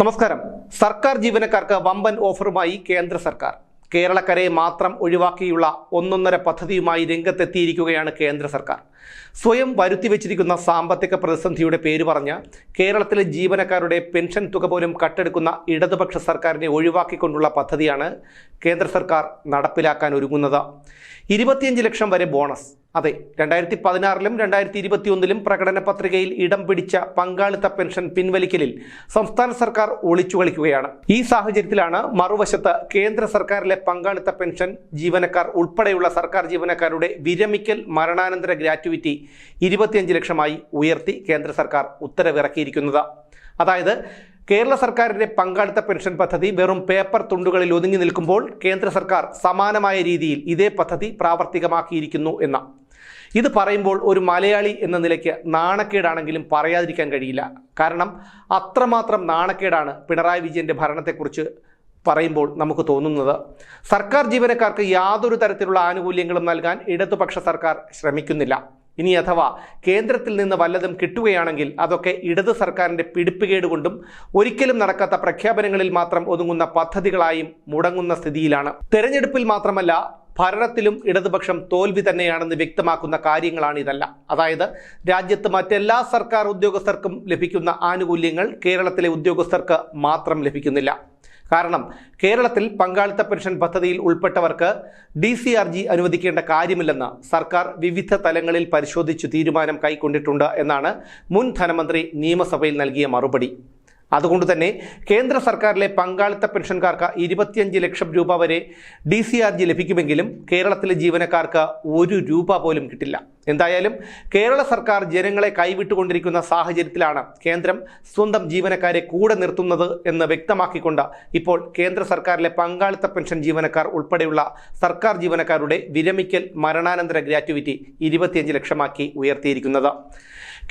നമസ്കാരം. സർക്കാർ ജീവനക്കാർക്ക് വമ്പൻ ഓഫറുമായി കേന്ദ്ര സർക്കാർ. കേരളക്കരയെ മാത്രം ഒഴിവാക്കിയുള്ള ഒന്നൊന്നര പദ്ധതിയുമായി രംഗത്തെത്തിയിരിക്കുകയാണ് കേന്ദ്ര സർക്കാർ. സ്വയം വരുത്തി വരുത്തിവെച്ചിരിക്കുന്ന സാമ്പത്തിക പ്രതിസന്ധിയുടെ പേര് പറഞ്ഞ് കേരളത്തിലെ ജീവനക്കാരുടെ പെൻഷൻ തുക പോലും കട്ടെടുക്കുന്ന ഇടതുപക്ഷ സർക്കാരിനെ ഒഴിവാക്കിക്കൊണ്ടുള്ള പദ്ധതിയാണ് കേന്ദ്ര സർക്കാർ നടപ്പിലാക്കാൻ ഒരുങ്ങുന്നത്. ഇരുപത്തിയഞ്ച് ലക്ഷം വരെ ബോണസ്. അതെ രണ്ടായിരത്തി പതിനാറിലും രണ്ടായിരത്തി ഇരുപത്തിയൊന്നിലും പ്രകടന പത്രികയിൽ ഇടം പിടിച്ച പങ്കാളിത്ത പെൻഷൻ പിൻവലിക്കലിൽ സംസ്ഥാന സർക്കാർ ഒളിച്ചു കളിക്കുകയാണ്. ഈ സാഹചര്യത്തിലാണ് മറുവശത്ത് കേന്ദ്ര സർക്കാരിലെ പങ്കാളിത്ത പെൻഷൻ ജീവനക്കാർ ഉൾപ്പെടെയുള്ള സർക്കാർ ജീവനക്കാരുടെ വിരമിക്കൽ മരണാനന്തര ഗ്രാറ്റുവിറ്റി ഇരുപത്തിയഞ്ച് ലക്ഷമായി ഉയർത്തി കേന്ദ്ര സർക്കാർ ഉത്തരവിറക്കിയിരിക്കുന്നത്. അതായത് കേരള സർക്കാരിന്റെ പങ്കാളിത്ത പെൻഷൻ പദ്ധതി വെറും പേപ്പർ തുണ്ടുകളിൽ ഒതുങ്ങി നിൽക്കുമ്പോൾ കേന്ദ്ര സർക്കാർ സമാനമായ രീതിയിൽ ഇതേ പദ്ധതി പ്രാവർത്തികമാക്കിയിരിക്കുന്നു എന്ന. ഇത് പറയുമ്പോൾ ഒരു മലയാളി എന്ന നിലയ്ക്ക് നാണക്കേടാണെങ്കിലും പറയാതിരിക്കാൻ കഴിയില്ല. കാരണം അത്രമാത്രം നാണക്കേടാണ് പിണറായി വിജയന്റെ ഭരണത്തെക്കുറിച്ച് പറയുമ്പോൾ നമുക്ക് തോന്നുന്നത്. സർക്കാർ ജീവനക്കാർക്ക് യാതൊരു തരത്തിലുള്ള ആനുകൂല്യങ്ങളും നൽകാൻ ഇടതുപക്ഷ സർക്കാർ ശ്രമിക്കുന്നില്ല. ഇനി അഥവാ കേന്ദ്രത്തിൽ നിന്ന് വല്ലതും കിട്ടുകയാണെങ്കിൽ അതൊക്കെ ഇടതു സർക്കാരിന്റെ പിടിപ്പുകേട് കൊണ്ടും ഒരിക്കലും നടക്കാത്ത പ്രഖ്യാപനങ്ങളിൽ മാത്രം ഒതുങ്ങുന്ന പദ്ധതികളായും മുടങ്ങുന്ന സ്ഥിതിയിലാണ്. തെരഞ്ഞെടുപ്പിൽ മാത്രമല്ല ഭരണത്തിലും ഇടതുപക്ഷം തോൽവി തന്നെയാണെന്ന് വ്യക്തമാക്കുന്ന കാര്യങ്ങളാണ് ഇതെല്ലാം. അതായത് രാജ്യത്ത് മറ്റെല്ലാ സർക്കാർ ഉദ്യോഗസ്ഥർക്കും ലഭിക്കുന്ന ആനുകൂല്യങ്ങൾ കേരളത്തിലെ ഉദ്യോഗസ്ഥർക്ക് മാത്രം ലഭിക്കുന്നില്ല. കാരണം കേരളത്തിൽ പങ്കാളിത്ത പെൻഷൻ പദ്ധതിയിൽ ഉൾപ്പെട്ടവർക്ക് ഡി സി ആർ ജി അനുവദിക്കേണ്ട കാര്യമില്ലെന്ന് സർക്കാർ വിവിധ തലങ്ങളിൽ പരിശോധിച്ച് തീരുമാനം കൈക്കൊണ്ടിട്ടുണ്ട് എന്നാണ് മുൻ ധനമന്ത്രി നിയമസഭയിൽ നൽകിയ മറുപടി. അതുകൊണ്ട് തന്നെ കേന്ദ്ര സർക്കാരിലെ പങ്കാളിത്ത പെൻഷൻകാർക്ക് ഇരുപത്തിയഞ്ച് ലക്ഷം രൂപ വരെ ഡി സി ആർ ജി ലഭിക്കുമെങ്കിലും കേരളത്തിലെ ജീവനക്കാർക്ക് ഒരു രൂപ പോലും കിട്ടില്ല. എന്തായാലും കേരള സർക്കാർ ജനങ്ങളെ കൈവിട്ടുകൊണ്ടിരിക്കുന്ന സാഹചര്യത്തിലാണ് കേന്ദ്രം സ്വന്തം ജീവനക്കാരെ കൂടെ നിർത്തുന്നത് എന്ന് വ്യക്തമാക്കിക്കൊണ്ട് ഇപ്പോൾ കേന്ദ്ര സർക്കാരിലെ പങ്കാളിത്ത പെൻഷൻ ജീവനക്കാർ ഉൾപ്പെടെയുള്ള സർക്കാർ ജീവനക്കാരുടെ വിരമിക്കൽ മരണാനന്തര ഗ്രാറ്റുവിറ്റി ഇരുപത്തിയഞ്ച് ലക്ഷമാക്കി ഉയർത്തിയിരിക്കുന്നത്.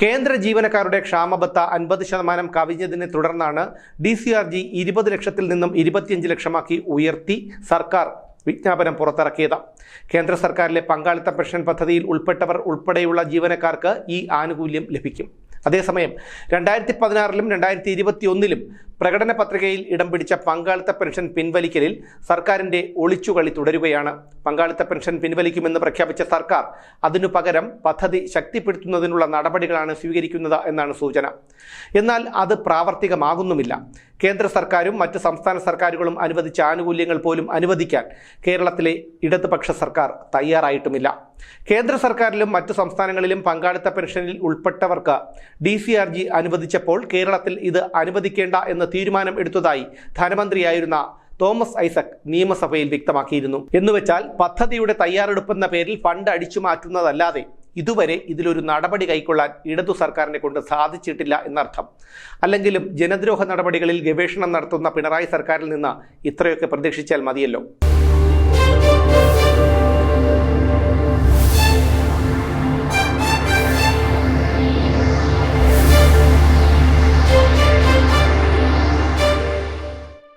കേന്ദ്ര ജീവനക്കാരുടെ ക്ഷാമബത്ത അൻപത് ശതമാനം കവിഞ്ഞതിനെ തുടർന്നാണ് ഡി സി ആർ ജി ഇരുപത് ലക്ഷത്തിൽ നിന്നും ഇരുപത്തിയഞ്ച് ലക്ഷമാക്കി ഉയർത്തി സർക്കാർ വിജ്ഞാപനം പുറത്തിറക്കിയത്. കേന്ദ്ര സർക്കാരിലെ പങ്കാളിത്ത പെൻഷൻ പദ്ധതിയിൽ ഉൾപ്പെട്ടവർ ഉൾപ്പെടെയുള്ള ജീവനക്കാർക്ക് ഈ ആനുകൂല്യം ലഭിക്കും. അതേസമയം രണ്ടായിരത്തി പതിനാറിലും രണ്ടായിരത്തി ഇരുപത്തി ഒന്നിലും പ്രകടന പത്രികയിൽ ഇടം പിടിച്ച പങ്കാളിത്ത പെൻഷൻ പിൻവലിക്കലിൽ സർക്കാരിന്റെ ഒളിച്ചുകളി തുടരുകയാണ്. പങ്കാളിത്ത പെൻഷൻ പിൻവലിക്കുമെന്ന് പ്രഖ്യാപിച്ച സർക്കാർ അതിനു പകരം പദ്ധതി ശക്തിപ്പെടുത്തുന്നതിനുള്ള നടപടികളാണ് സ്വീകരിക്കുന്നത് എന്നാണ് സൂചന. എന്നാൽ അത് പ്രാവർത്തികമാകുന്നുമില്ല. കേന്ദ്ര സർക്കാരും മറ്റ് സംസ്ഥാന സർക്കാരുകളും അനുവദിച്ച ആനുകൂല്യങ്ങൾ പോലും അനുവദിക്കാൻ കേരളത്തിലെ ഇടതുപക്ഷ സർക്കാർ തയ്യാറായിട്ടുമില്ല. കേന്ദ്ര സർക്കാരിലും മറ്റ് സംസ്ഥാനങ്ങളിലും പങ്കാളിത്ത പെൻഷനിൽ ഉൾപ്പെട്ടവർക്ക് ഡി അനുവദിച്ചപ്പോൾ കേരളത്തിൽ ഇത് അനുവദിക്കേണ്ട എന്ന തീരുമാനം എടുത്തതായി ധനമന്ത്രിയായിരുന്ന തോമസ് ഐസക് നിയമസഭയിൽ വ്യക്തമാക്കിയിരുന്നു. എന്നുവെച്ചാൽ പദ്ധതിയുടെ തയ്യാറെടുപ്പെന്ന പേരിൽ ഫണ്ട് അടിച്ചു മാറ്റുന്നതല്ലാതെ ഇതുവരെ ഇതിലൊരു നടപടി കൈക്കൊള്ളാൻ ഇടതു സർക്കാരിനെ കൊണ്ട് സാധിച്ചിട്ടില്ല എന്നർത്ഥം. അല്ലെങ്കിലും ജനദ്രോഹ നടപടികളിൽ ഗവേഷണം നടത്തുന്ന പിണറായി സർക്കാരിൽ നിന്ന് ഇത്രയൊക്കെ പ്രതീക്ഷിച്ചാൽ മതിയല്ലോ.